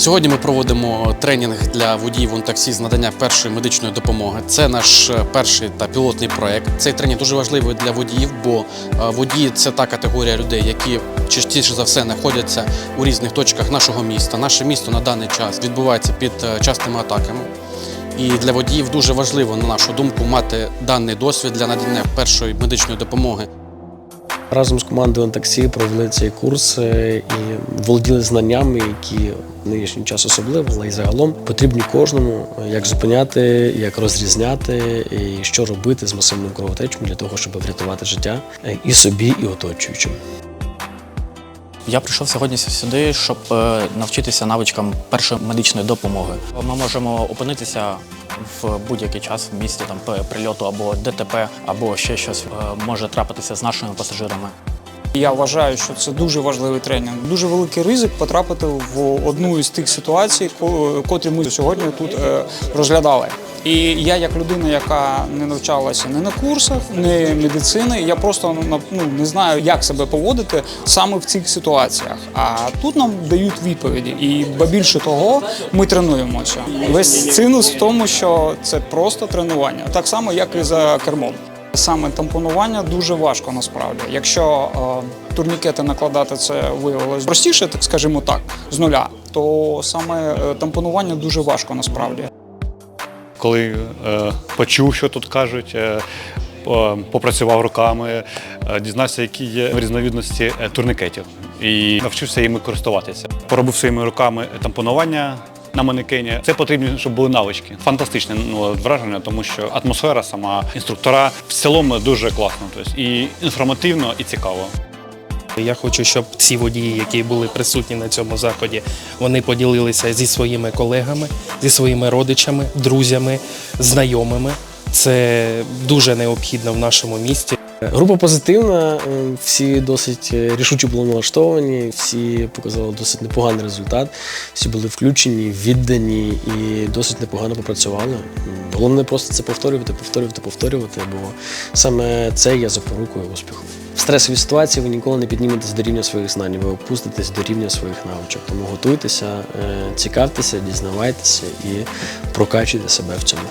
Сьогодні ми проводимо тренінг для водіїв таксі з надання першої медичної допомоги. Це наш е, перший та пілотний проект. Цей тренінг дуже важливий для водіїв, бо е, водії це та категорія людей, які частіше за все знаходяться у різних точках нашого міста. Наше місто на даний час відбувається під е, частими атаками. І для водіїв дуже важливо, на нашу думку, мати даний досвід для надання першої медичної допомоги. Разом з командою таксі провели цей курс е, і володіли знаннями, які в нинішній час особливо, але й загалом потрібні кожному, е, як зупиняти, як розрізняти, і що робити з масивним кровотечем для того, щоб врятувати життя е, і собі, і оточуючим. Я прийшов сьогодні сюди, щоб е, навчитися навичкам першої медичної допомоги. Ми можемо опинитися в будь-який час в місті там прильоту або ДТП, або ще щось е, може трапитися з нашими пасажирами. Я вважаю, що це дуже важливий тренінг. Дуже великий ризик потрапити в одну із тих ситуацій, ко- котрі ми сьогодні тут е, розглядали. І я, як людина, яка не навчалася ні на курсах, ні медицини, я просто ну, ну, не знаю, як себе поводити саме в цих ситуаціях. А тут нам дають відповіді. І більше того, ми тренуємося. Весь цинус в тому, що це просто тренування, так само, як і за кермом. Саме тампонування дуже важко насправді. Якщо е, турнікети накладати це виявилось простіше, так скажімо так, з нуля, то саме е, тампонування дуже важко насправді. Коли е, почув, що тут кажуть, е, попрацював руками, е, дізнався, які є різновидності е, турникетів, і навчився їми користуватися. Поробив своїми руками тампонування. На манекені це потрібно, щоб були навички. Фантастичне ну, враження, тому що атмосфера сама інструктора в цілому дуже класно. Тобто і інформативно, і цікаво. Я хочу, щоб ці водії, які були присутні на цьому заході, вони поділилися зі своїми колегами, зі своїми родичами, друзями, знайомими. Це дуже необхідно в нашому місті. Група позитивна, е, всі досить е, рішуче були налаштовані, всі показали досить непоганий результат, всі були включені, віддані і досить непогано попрацювали. Головне просто це повторювати, повторювати, повторювати, бо саме це є запорукою успіху. В стресовій ситуації ви ніколи не підніметесь до рівня своїх знань, ви опуститесь до рівня своїх навичок. Тому готуйтеся, е, цікавтеся, дізнавайтеся і прокачуйте себе в цьому.